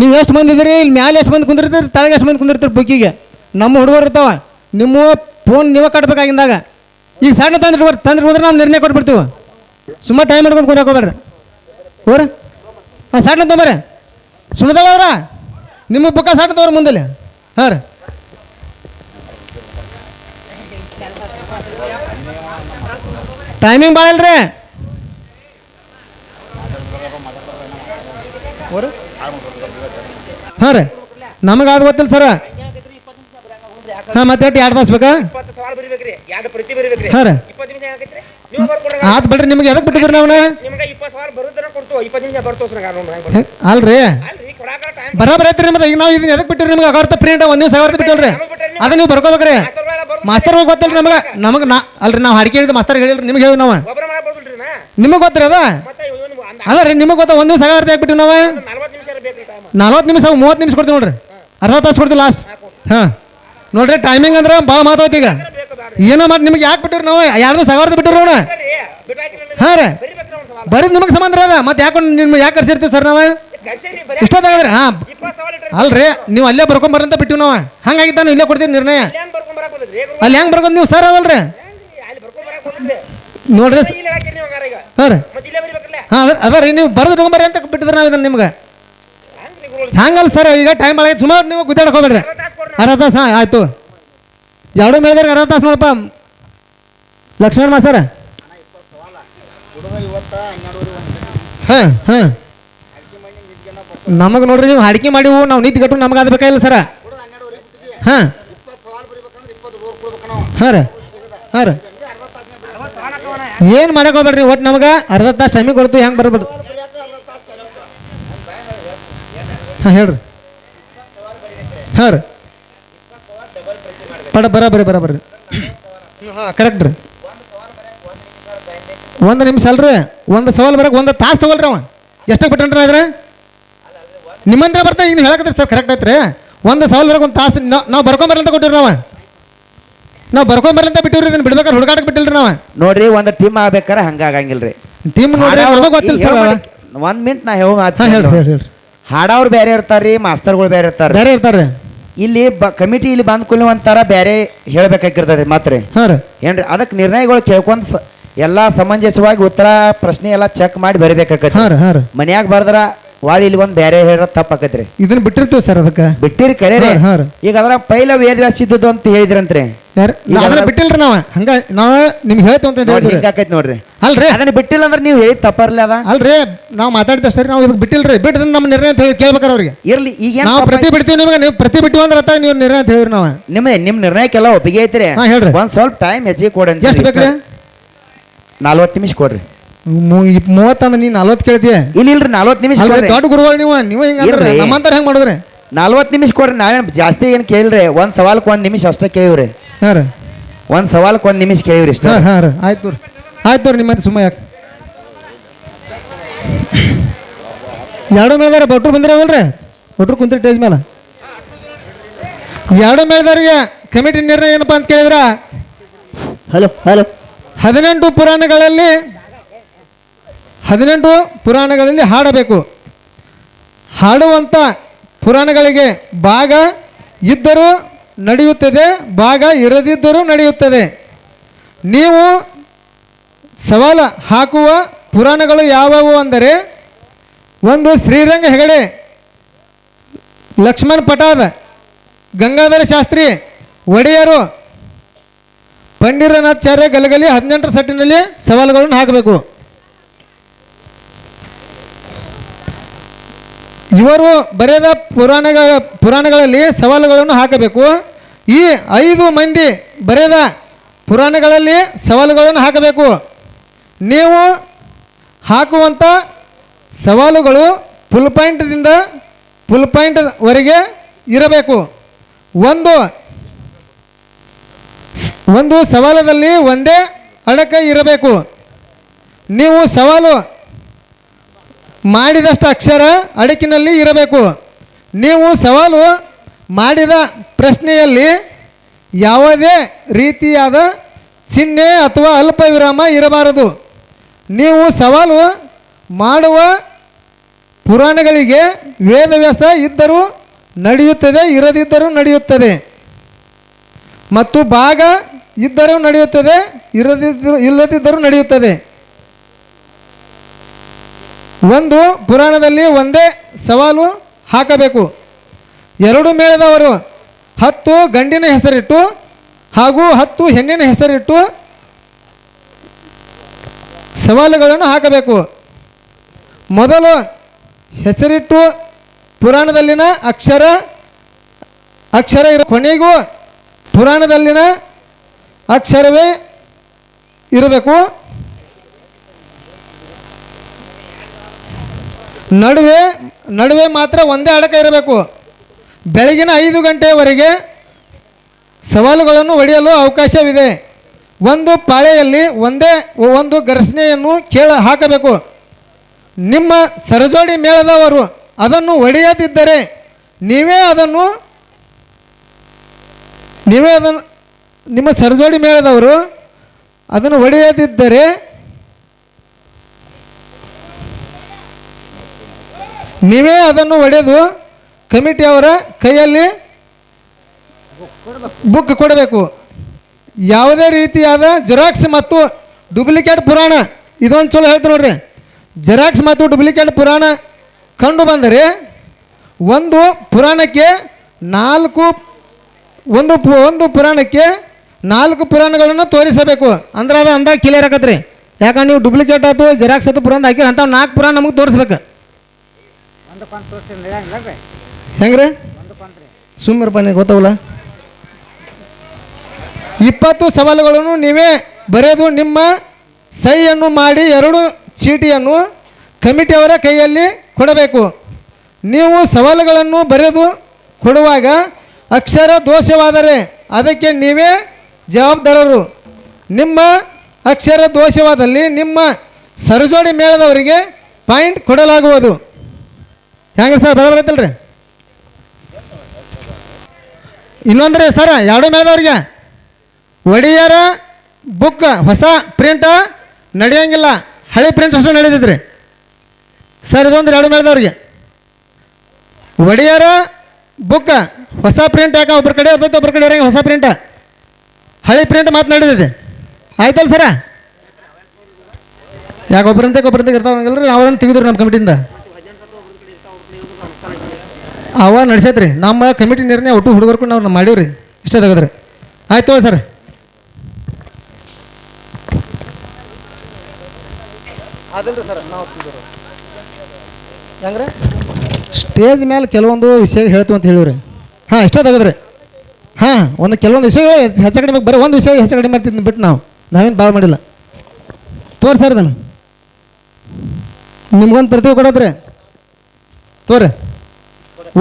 ನೀವು ಎಷ್ಟು ಮಂದಿ ಇದ್ರಿ? ಇಲ್ಲಿ ಮ್ಯಾಲೆ ಎಷ್ಟು ಮಂದಿ ಕುಂದಿರ್ತೀರಿ? ತಳಗೆ ಎಷ್ಟು ಮಂದಿ ಕುಂದಿರ್ತೀರಿ ಬುಕ್ಕಿಗೆ ನಮ್ಮ ಹುಡುಗರು ಇರ್ತಾವ. ನಿಮ್ಮ ಫೋನ್ ನೀವೇ ಕಟ್ಬೇಕಾಗಿಂದಾಗ. ಈಗ ಸಣ್ಣ ತಂದ್ರೆ ತಂದ್ರೆ ಹೋದ್ರೆ ನಾವು ನಿರ್ಣಯ ಕೊಟ್ಬಿಡ್ತೀವಿ. ಸುಮ್ಮನೆ ಟೈಮ್ ಮಾಡ್ಕೊಂಡು ಕುಂದ್ರಕ್ಕೆ ಹೋಗ್ಬೇಡ್ರಿ. ಹೋರ ಹಾಂ ಸಣ್ಣ ತೊಂಬರ್ರಿ ಸುಣದಳ ಅವ್ರ? ನಿಮ್ಮ ಬುಕ್ಕ ಸಣ್ಣ ತಗೋರಿ ಮುಂದಲ್ಲಿ. ಹಾಂ ಟೈಮಿಂಗ್ ಭಾಳ ಇಲ್ರಿ. ಹಾಂ ರೀ. ನಮಗೆ ಅದು ಗೊತ್ತಿಲ್ಲ ಸರ. ಹಾಂ ಮತ್ತೆ ಎರಡು ತಾಸು ಬೇಕಾ? ಹಾಂ ರೀ. ಆತ್ ಬಿಡ್ರಿ ನಿಮ್ಗೆ ಎದಕ್ಕೆ ಬಿಟ್ಟಿದ್ರಿ ನಾವು ಅಲ್ರಿ. ಬರಾಬರ್ ಐತ್ರಿ ನಿಮ್ದು. ಈಗ ನಾವು ಇದನ್ನ ಎದಕ್ಕೆ ಬಿಟ್ಟಿರಿ ನಿಮ್ಗೆ? ಅಗರ್ತ ಪ್ರಿಂಟ್ ಒಂದು ದಿವಸ ಅಗಾರ್ಥ ಬಿಟ್ಟಿಲ್ರಿ ಅದ ನೀವು ಬರ್ಕೋಬೇಕ್ರಿ. ಮಾಸ್ತರ್ ಗೊತ್ತಿಲ್ಲ ನಮಗೆ. ನಮಗೆ ನಾ ಅಲ್ರಿ ನಾವು ಹಡಿಕೆ ಹೇಳಿದ ಮಾಸ್ತರ್ ಹೇಳಿಲ್ರಿ. ನಿಮ್ಗೆ ಹೇಳಿ ನಾವು. ನಿಮಗೆ ಗೊತ್ತಿರ ಅದ ಅಲ್ಲ ರೀ ನಿಮಗೆ ಗೊತ್ತ? ಒಂದ್ ದಿವಸ ಅಗರ್ತ ಹಾಕ್ಬಿಟ್ಟು ನಾವು? ನಲ್ವತ್ತು ನಿಮಿಷ ಮೂವತ್ತು ನಿಮಿಷ ಕೊಡ್ತೀವಿ ನೋಡ್ರಿ. ಅರ್ಧ ತಾಸು ಕೊಡ್ತೀವಿ ಲಾಸ್ಟ್ ಹಾಂ. ನೋಡ್ರಿ ಟೈಮಿಂಗ್ ಅಂದ್ರೆ ಭಾಳ ಮಾತಾಯ್ತು ಈಗ. ಏನೋ ಮಾಡಿ ನಿಮ್ಗೆ ಯಾಕೆ ಬಿಟ್ಟಿರಿ ನಾವು? ಯಾರ್ದು ಅಗಾರ್ಥ ಬಿಟ್ಟಿರಿ ನೋಡ ಹಾಂ ರೀ. ಬರೀ ನಿಮಗೆ ಸಂಬಂಧ ಅದ ಮತ್ತೆ ಯಾಕೆ ನಿಮ್ಗೆ ಯಾಕೆ ಕರ್ಸಿರ್ತೀವಿ ಸರ್ ನಾವು? ಇಷ್ಟೊತ್ತಾಗದ್ರಿ ಹಾಂ. ಅಲ್ರಿ, ನೀವು ಅಲ್ಲೇ ಬರ್ಕೊಂಬರಂತ ಬಿಟ್ಟಿವಿ ನಾವು. ಹಂಗಾಗಿ ತಾನು ಇಲ್ಲೇ ಕೊಡ್ತೀವಿ ನಿರ್ಣಯ. ಅಲ್ಲಿ ಹೆಂಗ್ ಬರ್ಕೊಂಡು ನೀವು ಸರ್ ಅದಲ್ರಿ? ನೋಡ್ರಿ ಹಾಂ ರೀ. ಹಾಂ ಅದ ರೀ, ನೀವು ಬರ್ದು ತಗೊಂಬರ್ರಿ ಅಂತ ಬಿಟ್ಟಿದ್ರೆ ನಾವು ಇದನ್ನ ನಿಮ್ಗೆ. ಹಂಗಲ್ಲ ಸರ್ ಈಗ ಟೈಮ್ ಆಗಿ ಸುಮಾರು ನೀವು ಗುದ್ದಾಡ್ಕೊಬೇಡ್ರಿ ಅರ್ಧ ತಾಸು, ಹಾಂ, ಆಯಿತು. ಎರಡು ಮೇಲೆ ಅರ್ಧ ತಾಸು ನೋಡಪ್ಪ. ಲಕ್ಷ್ಮಣ ಸರ್ ಹಾಂ ಹಾಂ. ನಮಗೆ ನೋಡ್ರಿ, ನೀವು ಅಡಿಕೆ ಮಾಡಿವು, ನಾವು ನೀತಿ ಕಟ್ಟು ನಮಗೆ ಅದು ಬೇಕಾಗಿಲ್ಲ ಸರ ಹಾಂ. ಹಾಂ ರೀ. ಹಾಂ ರೀ. ಏನು ಮಾಡಕ್ ಹೋಗ್ಬೇಡ್ರಿ ಒಟ್ಟು ನಮಗೆ ಅರ್ಧ ತಾಸು ಟೈಮಿಗೆ ಕೊಡ್ತು ಹೆಂಗೆ ಬರ್ಬೋದು ಹಾಂ ಹೇಳ್ರಿ. ಹಾಂ ರೀ. ಪಡ ಬರಾಬರಿ ಬರಾಬರಿ ಹಾಂ ಕರೆಕ್ಟ್ ರೀ. ಒಂದು ನಿಮಿಷ ಅಲ್ರಿ. ಒಂದು ಸವಾಲು ಬರಕ್ಕೆ ಒಂದು ತಾಸು ತಗೊಳ್ರಿ ಅವ. ಎಷ್ಟಕ್ಕೆ ಬಿಟ್ಟನ್ರಿ ಅದ್ರ ನಿಮ್ಮಂದ್ರೆ ಬರ್ತಾ ಇನ್ನು ಹೇಳಕತ್ರಿ ಸರ್ ಕರೆಕ್ಟ್ ಐತ್ರಿ. ಒಂದು ಸವಾಲು ಬರಕ್ಕೆ ಒಂದು ತಾಸು ನಾವು ಬರ್ಕೊಂಬರ್ಲಿ ಅಂತ ಕೊಟ್ಟಿರಿ ನಾವು. ನಾವು ಬರ್ಕೊಂಬರ್ಲಿ ಅಂತ ಬಿಟ್ಟಿವ್ರಿ ಇದನ್ನ ಬಿಡ್ಬೇಕಾದ್ರೆ ಹುಡುಗಾಟಕ್ಕೆ ಬಿಟ್ಟಿಲ್ರಿ ನಾವು. ನೋಡ್ರಿ ಒಂದು ಟೀಮ್ ಆಗ್ಬೇಕಾರೆ ಹಂಗ ರೀ ಟೀಮ್ ನೋಡ್ರಿ ಗೊತ್ತಿಲ್ಲ ಸರ್ ಒಂದು ಮಿನಿಟ್ ನಾ ಹೇಳಿ ಹೇಳ್ರಿ ಹೇಳ್ರಿ. ಹಾಡವ್ರು ಬೇರೆ ಇರ್ತಾರ್ರಿ ಮಾಸ್ತರ್ಗಳು ಬೇರೆ ಇರ್ತಾರೆ ಬೇರೆ ಇರ್ತಾರೆ ಇಲ್ಲಿ ಬ ಕಮಿಟಿ ಇಲ್ಲಿ ಬಂದ್ ಕೂಲಿ ಒಂಥರ ಬೇರೆ ಹೇಳ್ಬೇಕಾಗಿರ್ತದೆ ಮಾತ್ರ. ಹಾಂ ರೀ. ಏನ್ರಿ ಅದಕ್ಕೆ ನಿರ್ಣಯಗಳು ಕೇಳ್ಕೊಂಡ್ ಸ- ಎಲ್ಲಾ ಸಮಂಜಸವಾಗಿ ಉತ್ತರ ಪ್ರಶ್ನೆ ಎಲ್ಲ ಚೆಕ್ ಮಾಡಿ ಬರಿಬೇಕಾಗತ್ತೆ. ಹಾಂ ರೀ ಹಾಂ ರೀ. ಮನ್ಯಾಗ ಬರ್ದ್ರ ವಾಳಿ ಇಲ್ಲಿ ಒಂದು ಬೇರೆ ಹೇಳೋ ತಪ್ಪಾಕತ್ರಿ. ಇದನ್ನ ಬಿಟ್ಟಿರ್ತೀವಿ ಸರ್ ಅದಕ್ಕೆ. ಬಿಟ್ಟಿರಿ ಕರೆ ರೀ. ಹಾಂ, ಹಾಂ ರೀ. ಈಗ ಅದ್ರ ಪೈಲ ವೇದವ್ಯಾಸ ಇದ್ದದ್ದು ಅಂತ ಹೇಳಿದ್ರಂತ್ರಿ. ಯಾರು? ಈಗ ಅದನ್ನ ಬಿಟ್ಟಿಲ್ರಿ ನಾವು. ಹಂಗ ನಾವು ನಿಮ್ಗೆ ಹೇಳ್ತೇವೆ ಅಂತ ನೋಡಿ ಹೇಳಿದ್ರಿ. ಹಿಂಗಾಕೈತಿ ನೋಡ್ರಿ. ಅಲ್ರಿ. ಅದನ್ನ ಬಿಟ್ಟಿಲ್ಲ ಅಂದ್ರೆ ನೀವು ಹೇಳಿ ತಪ್ಪರ್ಲಿ ಅದ? ಅಲ್ರಿ. ನಾವು ಮಾತಾಡ್ತೇವೆ ಸರಿ ನಾವು ಇದಕ್ಕೆ ಬಿಟ್ಟಿಲ್ರಿ. ಬಿಟ್ಟದ ನಮ್ಮ ನಿರ್ಣಯ ಅಂತ ಹೇಳಿ ಕೇಳ್ಬೇಕಾರೆ ಅವ್ರಿಗೆ. ಇರ್ಲಿ ಈಗ ನಾವು ಪ್ರತಿ ಬಿಡ್ತೀವಿ ನಿಮಗೆ ನೀವು ಪ್ರತಿ ಬಿಟ್ಟಿವಿ ಅಂದ್ರೆ ಅತ್ತಾಗ ನೀವು ನಿರ್ಣಯ ಅಂತ ಹೇಳಿರಿ ನಾವು. ನಿಮ್ಮ ನಿಮ್ ನಿರ್ಣಯಕ್ಕೆಲ್ಲ ಒಪ್ಪಿಗೆ ಐತ್ರಿ. ಹಾ, ಹೇಳ್ರಿ. ಒಂದ್ ಸ್ವಲ್ಪ ಟೈಮ್ ಹೆಚ್ಚಿಗೆ ಕೊಡಿ ಎಷ್ಟು ಬೇಕ್ರಿ? ನಲ್ವತ್ತು ನಿಮಿಷ ಕೊಡ್ರಿ. ಮೂವತ್ತಂದ್ರೆ ನೀನು ನಲ್ವತ್ತು ಕೇಳ್ತೀಯ? ಇಲ್ಲ ಇಲ್ರಿ ನಲ್ವತ್ತು ನಿಮಿಷ ಕೊಡ್ರಿ. ದೊಡ್ಡ ಗುರುಗಳು ನೀವು ನೀವು ಹಿಂಗೆ ಇರ್ರಿ. ನಮ್ಮಂತಾರೆ ಹೆಂಗೆ ಮಾಡಿದ್ರಿ? ನಲ್ವತ್ತು ನಿಮಿಷ ಕೊಡ್ರಿ ನಾವೇನು ಜಾಸ್ತಿ ಏನು ಕೇಳ್ರಿ ಒಂದು ಸವಾಲ್ಕ್ ಒಂದ್ ನಿಮಿಷ ಅಷ್ಟೇ ಕೇಳಿವ್ರಿ ಹಾಂ ರೀ. ಒಂದು ಸವಾಲ್ಕ್ ಒಂದ್ ನಿಮಿಷ ಕೇಳಿವ್ರಿ ಇಷ್ಟ ಹಾಂ ಹಾಂ ರೀ. ಆಯ್ತು ರೀ ಆಯ್ತು ರೀ ನಿಮ್ಮಂತ ಸುಮ್ಮ ಯಾಕೆ? ಎರಡು ಮೇಲ್ದಾರ ಭಟ್ರು ಬಂದಿರೋದಲ್ರಿ? ಭಟ್ರು ಕುಂತ್ರಿ ಟೇಜ್ ಮೇಲೆ ಎರಡು ಮೇಲ್ದಾರಿಗೆ ಕಮಿಟಿ ನಿರ್ಣಯ ಏನಪ್ಪ ಅಂತ ಕೇಳಿದ್ರ? ಹಲೋ ಹಲೋ ಹದಿನೆಂಟು ಪುರಾಣಗಳಲ್ಲಿ ಹದಿನೆಂಟು ಪುರಾಣಗಳಲ್ಲಿ ಹಾಡಬೇಕು. ಹಾಡುವಂಥ ಪುರಾಣಗಳಿಗೆ ಭಾಗ ಇದ್ದರೂ ನಡೆಯುತ್ತದೆ, ಭಾಗ ಇರದಿದ್ದರೂ ನಡೆಯುತ್ತದೆ. ನೀವು ಸವಾಲು ಹಾಕುವ ಪುರಾಣಗಳು ಯಾವುವು ಅಂದರೆ, ಒಂದು ಶ್ರೀರಂಗ ಹೆಗಡೆ, ಲಕ್ಷ್ಮಣ್ ಪಟಾದ ಗಂಗಾಧರ ಶಾಸ್ತ್ರಿ, ಒಡೆಯರು ಪಂಡಿರನಾಥಾಚಾರ್ಯ ಗಲಗಲಿ ಹದಿನೆಂಟರ ಸಟ್ಟಿನಲ್ಲಿ ಸವಾಲುಗಳನ್ನು ಹಾಕಬೇಕು. ಇವರು ಬರೆದ ಪುರಾಣಗಳ ಪುರಾಣಗಳಲ್ಲಿ ಸವಾಲುಗಳನ್ನು ಹಾಕಬೇಕು. ಈ ಐದು ಮಂದಿ ಬರೆದ ಪುರಾಣಗಳಲ್ಲಿ ಸವಾಲುಗಳನ್ನು ಹಾಕಬೇಕು. ನೀವು ಹಾಕುವಂಥ ಸವಾಲುಗಳು ಫುಲ್ ಪಾಯಿಂಟ್ದಿಂದ ಫುಲ್ ಪಾಯಿಂಟ್ವರೆಗೆ ಇರಬೇಕು. ಒಂದು ಒಂದು ಸವಾಲದಲ್ಲಿ ಒಂದೇ ಅಡಕ ಇರಬೇಕು. ನೀವು ಸವಾಲು ಮಾಡಿದಷ್ಟು ಅಕ್ಷರ ಅಡಕಿನಲ್ಲಿ ಇರಬೇಕು. ನೀವು ಸವಾಲು ಮಾಡಿದ ಪ್ರಶ್ನೆಯಲ್ಲಿ ಯಾವುದೇ ರೀತಿಯಾದ ಚಿಹ್ನೆ ಅಥವಾ ಅಲ್ಪ ವಿರಾಮ ಇರಬಾರದು. ನೀವು ಸವಾಲು ಮಾಡುವ ಪುರಾಣಗಳಿಗೆ ವೇದವ್ಯಾಸ ಇದ್ದರೂ ನಡೆಯುತ್ತದೆ, ಇರದಿದ್ದರೂ ನಡೆಯುತ್ತದೆ. ಮತ್ತು ಭಾಗ ಇದ್ದರೂ ನಡೆಯುತ್ತದೆ, ಇರದಿದ್ದರೂ, ಇಲ್ಲದಿದ್ದರೂ ನಡೆಯುತ್ತದೆ. ಒಂದು ಪುರಾಣದಲ್ಲಿ ಒಂದೇ ಸವಾಲು ಹಾಕಬೇಕು. ಎರಡು ಮೇಳದವರು ಹತ್ತು ಗಂಡಿನ ಹೆಸರಿಟ್ಟು ಹಾಗೂ ಹತ್ತು ಹೆಣ್ಣಿನ ಹೆಸರಿಟ್ಟು ಸವಾಲುಗಳನ್ನು ಹಾಕಬೇಕು. ಮೊದಲು ಹೆಸರಿಟ್ಟು ಪುರಾಣದಲ್ಲಿನ ಅಕ್ಷರ ಅಕ್ಷರ ಇರ ಕೊನೆಗೂ ಪುರಾಣದಲ್ಲಿನ ಅಕ್ಷರವೇ ಇರಬೇಕು. ನಡುವೆ ನಡುವೆ ಮಾತ್ರ ಒಂದೇ ಅಡಕ ಇರಬೇಕು. ಬೆಳಗಿನ ಐದು ಗಂಟೆಯವರೆಗೆ ಸವಾಲುಗಳನ್ನು ಹೊಡೆಯಲು ಅವಕಾಶವಿದೆ. ಒಂದು ಪಾಳೆಯಲ್ಲಿ ಒಂದೇ ಒಂದು ಘರ್ಷಣೆಯನ್ನು ಕೇಳ ಹಾಕಬೇಕು. ನಿಮ್ಮ ಸರಜೋಡಿ ಮೇಳದವರು ಅದನ್ನು ಒಡೆಯದಿದ್ದರೆ ನೀವೇ ಅದನ್ನು ನೀವೇ ಅದನ್ನು, ನಿಮ್ಮ ಸರಜೋಡಿ ಮೇಳದವರು ಅದನ್ನು ಒಡೆಯದಿದ್ದರೆ ನೀವೇ ಅದನ್ನು ಒಡೆದು ಕಮಿಟಿಯವರ ಕೈಯಲ್ಲಿ ಬುಕ್ ಕೊಡಬೇಕು. ಯಾವುದೇ ರೀತಿಯಾದ ಜೆರಾಕ್ಸ್ ಮತ್ತು ಡುಪ್ಲಿಕೇಟ್ ಪುರಾಣ, ಇದೊಂದು ಚಲೋ ಹೇಳ್ತೀನಿ ನೋಡ್ರಿ. ಜೆರಾಕ್ಸ್ ಮತ್ತು ಡುಪ್ಲಿಕೇಟ್ ಪುರಾಣ ಕಂಡು ಬಂದರೆ ಒಂದು ಪುರಾಣಕ್ಕೆ ನಾಲ್ಕು, ಒಂದು ಒಂದು ಪುರಾಣಕ್ಕೆ ನಾಲ್ಕು ಪುರಾಣಗಳನ್ನು ತೋರಿಸಬೇಕು. ಅಂದ್ರೆ ಅದು ಅಂದಾಗ ಕ್ಲಿಯರ್ ಆಗತ್ರಿ. ಯಾಕಂದ್ರೆ ನೀವು ಡುಪ್ಲಿಕೇಟ್ ಆಯ್ತು, ಜೆರಾಕ್ಸ್ ಅಥವಾ ಪುರಾಣ ಹಾಕಿರಿ ಅಂತ ನಾಲ್ಕು ಪುರಾಣ ನಮಗೆ ತೋರಿಸ್ಬೇಕು. ಹೆಂಗ್ರಿ? ಸುಮ್ಮನೆ ಬನ್ನಿ ಗೊತ್ತಾವಲ್ಲ? ಇಪ್ಪತ್ತು ಸವಾಲುಗಳನ್ನು ನೀವೇ ಬರೆದು ನಿಮ್ಮ ಸಹಿಯನ್ನು ಮಾಡಿ ಎರಡು ಚೀಟಿಯನ್ನು ಕಮಿಟಿಯವರ ಕೈಯಲ್ಲಿ ಕೊಡಬೇಕು. ನೀವು ಸವಾಲುಗಳನ್ನು ಬರೆದು ಕೊಡುವಾಗ ಅಕ್ಷರ ದೋಷವಾದರೆ ಅದಕ್ಕೆ ನೀವೇ ಜವಾಬ್ದಾರರು. ನಿಮ್ಮ ಅಕ್ಷರ ದೋಷವಾದಲ್ಲಿ ನಿಮ್ಮ ಸರಜೋಡಿ ಮೇಳದವರಿಗೆ ಪಾಯಿಂಟ್ ಕೊಡಲಾಗುವುದು. ಹೆಂಗೆ ಸರ್, ಬರೋಬರ್ ಐತಲ್ರಿ? ಇನ್ನೊಂದ್ರೆ ಸರ್, ಎರಡು ಮೇಳದವ್ರಿಗೆ ಒಡೆಯರ ಬುಕ್ ಹೊಸ ಪ್ರಿಂಟ್ ನಡೆಯಂಗಿಲ್ಲ. ಹಳೆ ಪ್ರಿಂಟ್ ಹೊಸ ನಡೆದಿದ್ರಿ ಸರ್ ಇದೊಂದು ಎರಡು ಮೇಳದವ್ರಿಗೆ ಒಡೆಯರ ಬುಕ್ ಹೊಸ ಪ್ರಿಂಟ್ ಯಾಕೆ ಒಬ್ಬರ ಕಡೆ ಇರ್ತೈತೆ ಒಬ್ಬರ ಕಡೆ ಇರಂಗೆ ಹೊಸ ಪ್ರಿಂಟ್ ಹಳೆ ಪ್ರಿಂಟ್ ಮಾತು ನಡೆದಿದೆ ಆಯ್ತಲ್ಲ ಸರ? ಯಾಕೆ ಒಬ್ಬರಂತೆ ಒಬ್ಬರಂತೆ ಇರ್ತಾವಂಗಿಲ್ಲ ರೀ ಅವರನ್ನು ತೆಗೆದ್ರು ನಮ್ಮ ಕಮಿಟಿಯಿಂದ ಅವ ನಡೆಸೈತ್ರಿ. ನಮ್ಮ ಕಮಿಟಿ ನಿರ್ಣಯ ಒಟ್ಟು ಹುಡುಗರ್ಕು ನಾವು ಮಾಡೀವ್ರಿ. ಇಷ್ಟ ತೆಗೆದ್ರಿ. ಆಯ್ತು ಸರ್. ಅದಲ್ರಿ ಸರ್ ನಾವು ಹೆಂಗ್ರಿ? ಸ್ಟೇಜ್ ಮೇಲೆ ಕೆಲವೊಂದು ವಿಷಯ ಹೇಳ್ತೀವಿ ಅಂತ ಹೇಳಿವ್ರಿ. ಹಾಂ ಇಷ್ಟ ತೆಗೆದ್ರಿ. ಹಾಂ ಒಂದು ಕೆಲವೊಂದು ವಿಷಯ ಹೆಚ್ಚು ಕಡಿಮೆ ಬರೀ ಒಂದು ವಿಷಯ ಹೆಚ್ಚು ಕಡಿಮೆ ಮಾಡ್ತಿದ್ವಿ ಬಿಟ್ಟು ನಾವು. ನಾವೇನು ಭಾಳ ಮಾಡಿಲ್ಲ. ತೋರಿ ಸರ್ ಅದನ್ನು ನಿಮ್ಗೊಂದು ಪ್ರತಿಭೆ ಕೊಡೋದ್ರಿ ತೋರಿ.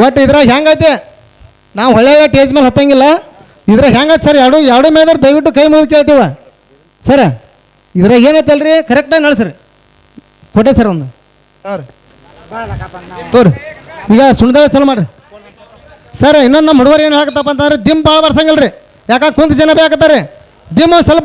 ಒಟ್ಟು ಇದ್ರಾಗ ಹೆಂಗೈತೆ? ನಾವು ಹೊಳೆ ಟೇಜ್ ಮೇಲೆ ಹತ್ತಂಗಿಲ್ಲ. ಇದ್ರಾಗ ಹೆಂಗೈತೆ ಸರ್? ಎರಡು ಎರಡು ಮೇಲೆ ದಯವಿಟ್ಟು ಕೈ ಮುಗಿದು ಕೇಳ್ತೀವ? ಸರ, ಇದ್ರಾಗ ಏನೈತಲ್ರಿ ಕರೆಕ್ಟಾಗಿ ನಡೆಸ್ರಿ. ಕೊಟ್ಟೆ ಸರ್ ಒಂದು. ಹಾಂ ತೋರಿ. ಈಗ ಸುಣ್ದಾಗ ಚಲೋ ಮಾಡ್ರಿ. ಸರ್, ಇನ್ನೊಂದು ನಮ್ಮ ಹುಡುಗರು ಏನು ಹಾಕತ್ತಪ್ಪ ಅಂತಂದ್ರೆ ದಿಮ್ ಭಾಳ ಬರ್ಸಂಗಿಲ್ಲ ರೀ ಯಾಕೆ ಕುಂತ ಜನ ಬೇಕಾರೆ ದಿಮ್ ಸ್ವಲ್ಪ